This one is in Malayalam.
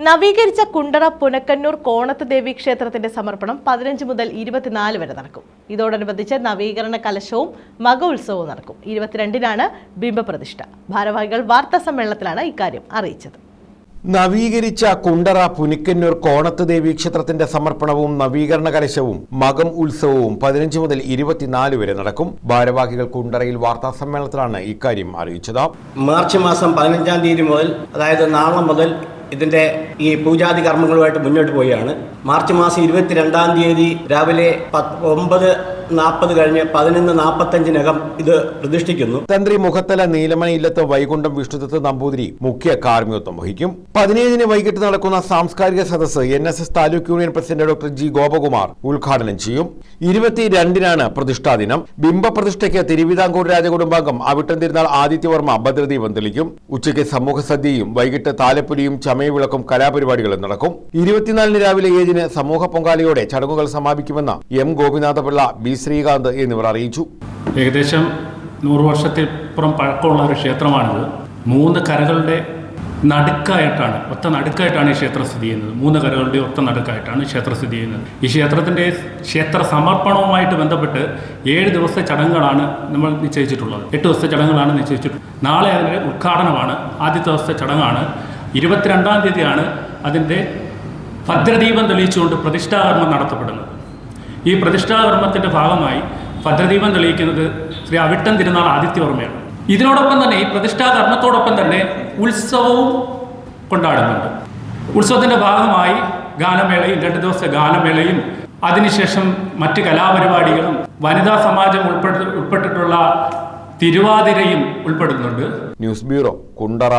നവീകരിച്ച കുണ്ടറ പുനക്കണ്ണൂർ കോണത്ത് ദേവി ക്ഷേത്രത്തിന്റെ സമർപ്പണം പതിനഞ്ച് മുതൽ ഇരുപത്തിനാല് വരെ നടക്കും. ഇതോടനുബന്ധിച്ച് നവീകരണ കലശവും മകോത്സവവും നടക്കും. ഇരുപത്തിരണ്ടിനാണ് ബിംബപ്രതിഷ്ഠ. ഭാരവാഹികൾ വാർത്താ സമ്മേളനത്തിലാണ് ഇക്കാര്യം അറിയിച്ചത്. നവീകരിച്ച കുണ്ടറ പുനിക്കന്നൂർ കോണത്ത് ദേവി ക്ഷേത്രത്തിന്റെ സമർപ്പണവും നവീകരണ കലശവും മകം ഉത്സവവും പതിനഞ്ച് മുതൽ ഇരുപത്തിനാല് വരെ നടക്കും. ഭാരവാഹികൾ കുണ്ടറയിൽ വാർത്താ സമ്മേളനത്തിലാണ് ഇക്കാര്യം അറിയിച്ചത്. മാർച്ച് മാസം പതിനഞ്ചാം തീയതി മുതൽ അതായത് നാളെ മുതൽ ഇതിന്റെ ഈ പൂജാതി കർമ്മങ്ങളുമായിട്ട് മുന്നോട്ട് പോവുകയാണ്. മാർച്ച് മാസം ഇരുപത്തിരണ്ടാം തീയതി രാവിലെ പത്ത് ഒമ്പത് നാൽപ്പത് കഴിഞ്ഞ് പതിനൊന്ന് നാൽപ്പത്തഞ്ചിനകം ഇത് പ്രതിഷ്ഠിക്കുന്നു. തന്ത്രി മുഖത്തല നീലമണി ഇല്ലത്ത് വൈകുണ്ഠം വിഷ്ണുദത്ത് നമ്പൂതിരി മുഖ്യ കാർമ്മികത്വം വഹിക്കും. പതിനേഴിന് വൈകിട്ട് നടക്കുന്ന സാംസ്കാരിക സദസ്സ് N S S taluk union president doctor G Gopakumar ഉദ്ഘാടനം ചെയ്യും. ഇരുപത്തിരണ്ടിനാണ് പ്രതിഷ്ഠാ ദിനം. പ്രതിഷ്ഠയ്ക്ക് തിരുവിതാംകൂർ രാജകുടുംബാംഗം അവിട്ടം തിരുനാൾ ആദിത്യവർമ്മ ഭദ്രദീപം തെളിക്കും. ഉച്ചയ്ക്ക് സമൂഹ സദ്യയും വൈകിട്ട് താലപ്പൊലിയും ചമയവിളക്കും കലാപരിപാടികളും നടക്കും. ഇരുപത്തിനാലിന് രാവിലെ ഏഴിന് സമൂഹ പൊങ്കാലയോടെ ചടങ്ങുകൾ സമാപിക്കുമെന്ന് എം ഗോപിനാഥപിള്ള ബി ശ്രീകാന്ത് എന്നിവർ അറിയിച്ചു. ഏകദേശം നൂറ് വർഷത്തിപ്പുറം പഴക്കമുള്ള ഒരു ക്ഷേത്രമാണിത്. മൂന്ന് കരകളുടെ നടുക്കായിട്ടാണ് ഒത്ത നടുക്കായിട്ടാണ് ഈ ക്ഷേത്രം സ്ഥിതി ചെയ്യുന്നത്. മൂന്ന് കരകളുടെ ഒത്ത നടുക്കായിട്ടാണ് ക്ഷേത്രം സ്ഥിതി ചെയ്യുന്നത്. ഈ ക്ഷേത്രത്തിന്റെ ക്ഷേത്ര സമർപ്പണവുമായിട്ട് ബന്ധപ്പെട്ട് ഏഴ് ദിവസത്തെ ചടങ്ങുകളാണ് നമ്മൾ നിശ്ചയിച്ചിട്ടുള്ളത്. എട്ട് ദിവസത്തെ ചടങ്ങുകളാണ് നിശ്ചയിച്ചിട്ടുള്ളത് നാളെ അതിന്റെ ഉദ്ഘാടനമാണ്. ആദ്യത്തെ ദിവസത്തെ ചടങ്ങാണ്. ഇരുപത്തിരണ്ടാം തീയതിയാണ് അതിന്റെ ഭദ്രദീപം തെളിയിച്ചുകൊണ്ട് പ്രതിഷ്ഠാകർമ്മം നടത്തപ്പെടുന്നത്. ഈ പ്രതിഷ്ഠാകർമ്മത്തിന്റെ ഭാഗമായി ഭദ്രദീപം തെളിയിക്കുന്നത് ശ്രീ അവിട്ടം തിരുനാൾ ആദിത്യവർമ്മയാണ്. ഇതിനോടൊപ്പം തന്നെ ഈ പ്രതിഷ്ഠാകർമ്മത്തോടൊപ്പം തന്നെ ഉത്സവവും കൊണ്ടാടുന്നുണ്ട്. ഉത്സവത്തിന്റെ ഭാഗമായി ഗാനമേളയും രണ്ട് ദിവസത്തെ ഗാനമേളയും അതിനുശേഷം മറ്റ് കലാപരിപാടികളും വനിതാ സമാജം ഉൾപ്പെട്ട് ഉൾപ്പെട്ടിട്ടുള്ള തിരുവാതിരയും ഉൾപ്പെടുന്നുണ്ട്. News bureau Kundara.